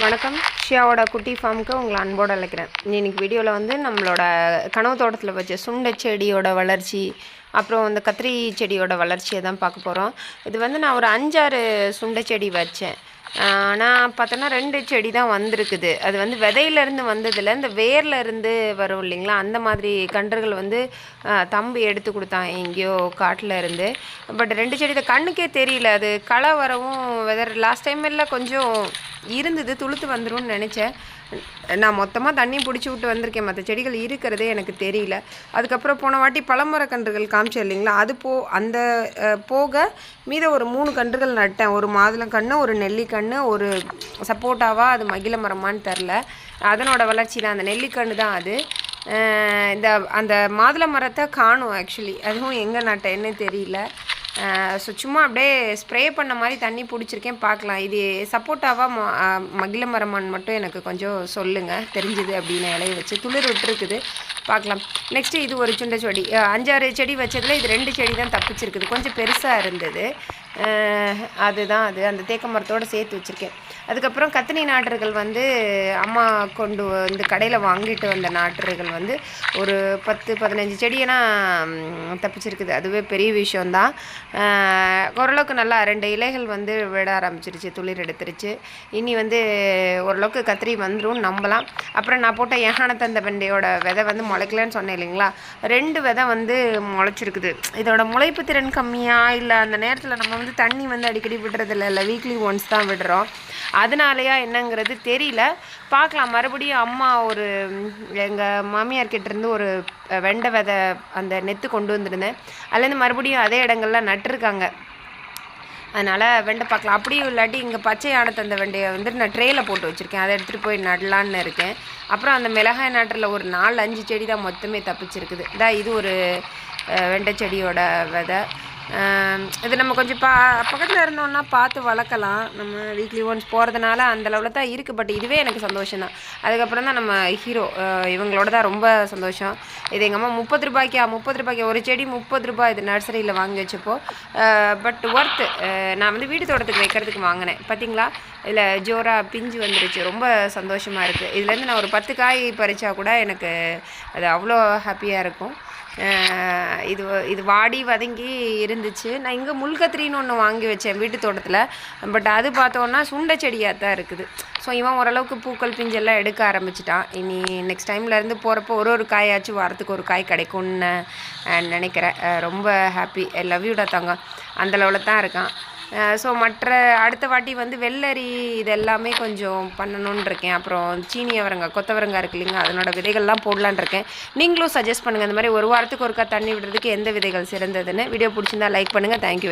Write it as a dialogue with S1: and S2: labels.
S1: வணக்கம். ஷியாவோட குட்டி ஃபார்முக்கு உங்களை அன்போடு அழைக்கிறேன். இன்னைக்கு வீடியோவில் வந்து நம்மளோட கனவு தோட்டத்தில் வச்ச சுண்டை செடியோட வளர்ச்சி அப்புறம் இந்த கத்திரி செடியோட வளர்ச்சியை தான் பார்க்க போகிறோம் இது வந்து நான் ஒரு அஞ்சாறு சுண்டை செடி வச்சேன். ஆனால் பார்த்தோன்னா ரெண்டு செடி தான் வந்திருக்குது. அது வந்து விதையிலேருந்து வந்ததில் இந்த வேர்ல இருந்து வரும் இல்லைங்களா? அந்த மாதிரி கன்றுகள் வந்து தம்பி எடுத்து கொடுத்தான் எங்கேயோ காட்டில் இருந்து. பட் ரெண்டு செடி தான் கண்ணுக்கே தெரியல. அது களை வரவும் வெதர் லாஸ்ட் டைம் எல்லாம் கொஞ்சம் இருந்தது துளுத்து வந்துரும்னு நினச்சேன். நான் மொத்தமாக தண்ணி பிடிச்சி விட்டு வந்திருக்கேன். மற்ற செடிகள் இருக்கிறதே எனக்கு தெரியல. அதுக்கப்புறம் போன வாட்டி பழமர கன்றுகள் காமிச்சேன் இல்லைங்களா? அது போ அந்த போக மீத ஒரு மூணு கன்றுகள் நட்டேன். ஒரு மாதுளங்கன்று ஒரு நெல்லிக்கன்று ஒரு சப்போட்டாவா அது மகிழ மரமான்னு தெரில. அதனோட வளர்ச்சி தான். அந்த நெல்லிக்கன்று தான் அது. இந்த அந்த மாதுளை மரத்தை காணும் ஆக்சுவலி அதுவும் எங்கே நட்டேன்னு தெரியல. ஸோ சும்மா அப்படியே ஸ்ப்ரே பண்ண மாதிரி தண்ணி பிடிச்சிருக்கேன் பார்க்கலாம். இது சப்போட்டாவா ம மகிழ மரமான்னு மட்டும் எனக்கு கொஞ்சம் சொல்லுங்கள் தெரிஞ்சுது அப்படின்னு இலைய வச்சு துளிர் விட்டுருக்குது. பார்க்கலாம். நெக்ஸ்ட்டு இது ஒரு சுண்டை செடி. அஞ்சாறு செடி வச்சதில் இது ரெண்டு செடி தான் தப்பிச்சிருக்குது. கொஞ்சம் பெருசாக இருந்தது. அதுதான் அது அந்த தேக்க மரத்தோடு சேர்த்து வச்சுருக்கேன். அதுக்கப்புறம் கத்தினி நாற்றுகள் வந்து அம்மா கொண்டு வந்து கடையில் வாங்கிட்டு வந்த நாற்றுகள் வந்து ஒரு பத்து பதினஞ்சு செடியெல்லாம் தப்பிச்சிருக்குது. அதுவே பெரிய விஷயம்தான். ஓரளவுக்கு நல்லா ரெண்டு இலைகள் வந்து விட ஆரம்பிச்சிருச்சு துளிர் எடுத்துருச்சு. இனி வந்து ஓரளவுக்கு கத்திரி வந்துடும் நம்பலாம். அப்புறம் நான் போட்ட ஏகானத்தந்த வெண்டையோட விதை வந்து முளைக்கலன்னு சொன்னேன் இல்லைங்களா? ரெண்டு விதை வந்து முளைச்சிருக்குது. இதோட முளைப்பு திறன் கம்மியாக இல்லை அந்த நேரத்தில் நம்ம வந்து தண்ணி வந்து அடிக்கடி விடுறதில்ல இல்லை வீக்லி ஒன்ஸ் தான் விடுறோம். அதனாலயா என்னங்கிறது தெரியல. பார்க்கலாம். மறுபடியும் அம்மா ஒரு எங்கள் மாமியார் கிட்டேருந்து ஒரு வெண்டை விதை அந்த நெத்து கொண்டு வந்திருந்தேன். அதுலேருந்து மறுபடியும் அதே இடங்கள்ல நட்டிருக்காங்க. அதனால் வெண்டை பார்க்கலாம். அப்படியும் இல்லாட்டி இங்கே பச்சை தந்த வெண்டையை வந்துட்டு நான் ட்ரேயில் போட்டு வச்சுருக்கேன். அதை எடுத்துகிட்டு போய் நடலான்னு இருக்கேன். அப்புறம் அந்த மிளகாய் நாட்டில் ஒரு நாலு அஞ்சு செடி தான் மொத்தமே தப்பிச்சிருக்குது. இதான் இது ஒரு வெண்டை செடியோட விதை. இது நம்ம கொஞ்சம் பா பக்கத்தில் இருந்தோம்னா பார்த்து வளர்க்கலாம். நம்ம வீக்லி ஒன்ஸ் போகிறதுனால அந்த அளவில் தான் இருக்குது பட் இதுவே எனக்கு சந்தோஷம் தான். அதுக்கப்புறம் தான் நம்ம ஹீரோ இவங்களோட தான் ரொம்ப சந்தோஷம். இது எங்கள் அம்மா முப்பது ரூபாய்க்கா முப்பது ரூபாய்க்கு ஒரு செடி முப்பது ரூபாய் இது நர்சரியில் வாங்கி வச்சப்போ பட் ஒர்த்து நான் வந்து வீடு தோட்டத்துக்கு வைக்கிறதுக்கு வாங்கினேன். பார்த்தீங்களா இதில் ஜோரா பிஞ்சு வந்துருச்சு. ரொம்ப சந்தோஷமாக இருக்குது இதுலேருந்து நான் ஒரு பத்து காய் பறித்தா கூட எனக்கு அது அவ்வளோ ஹாப்பியாக இருக்கும். இது இது வாடி வதங்கி இருந்துச்சு. நான் இங்கே முல்கத்திரின்னு ஒன்று வாங்கி வச்சேன் வீட்டு தோட்டத்தில். பட் அது பார்த்தோன்னா சுண்டை செடியாக தான் இருக்குது. ஸோ இவன் ஓரளவுக்கு பூக்கள் பிஞ்செல்லாம் எடுக்க ஆரம்பிச்சிட்டான். இனி நெக்ஸ்ட் டைம்லேருந்து போகிறப்போ ஒரு ஒரு காயாச்சும் வாரத்துக்கு ஒரு காய் கிடைக்கும்னு நினைக்கிறேன். ரொம்ப ஹாப்பி லவ் யூடா தாங்க அந்த லெவலில் தான் இருக்கான். ஸோ மற்ற அடுத்த வாட்டி வந்து வெள்ளரி இதெல்லாமே கொஞ்சம் பண்ணணும்னு இருக்கேன். அப்புறம் சீனி அவரங்காய் கொத்தவரங்காய் இருக்கு இல்லைங்க அதனோட விதைகள்லாம் போடலான்னு இருக்கேன். நீங்களும் சஜஸ்ட் பண்ணுங்கள் இந்த மாதிரி ஒரு வாரத்துக்கு ஒருக்கா தண்ணி விடுறதுக்கு எந்த விதைகள் சிறந்ததுன்னு. வீடியோ பிடிச்சிருந்தா லைக் பண்ணுங்கள் தேங்க்யூ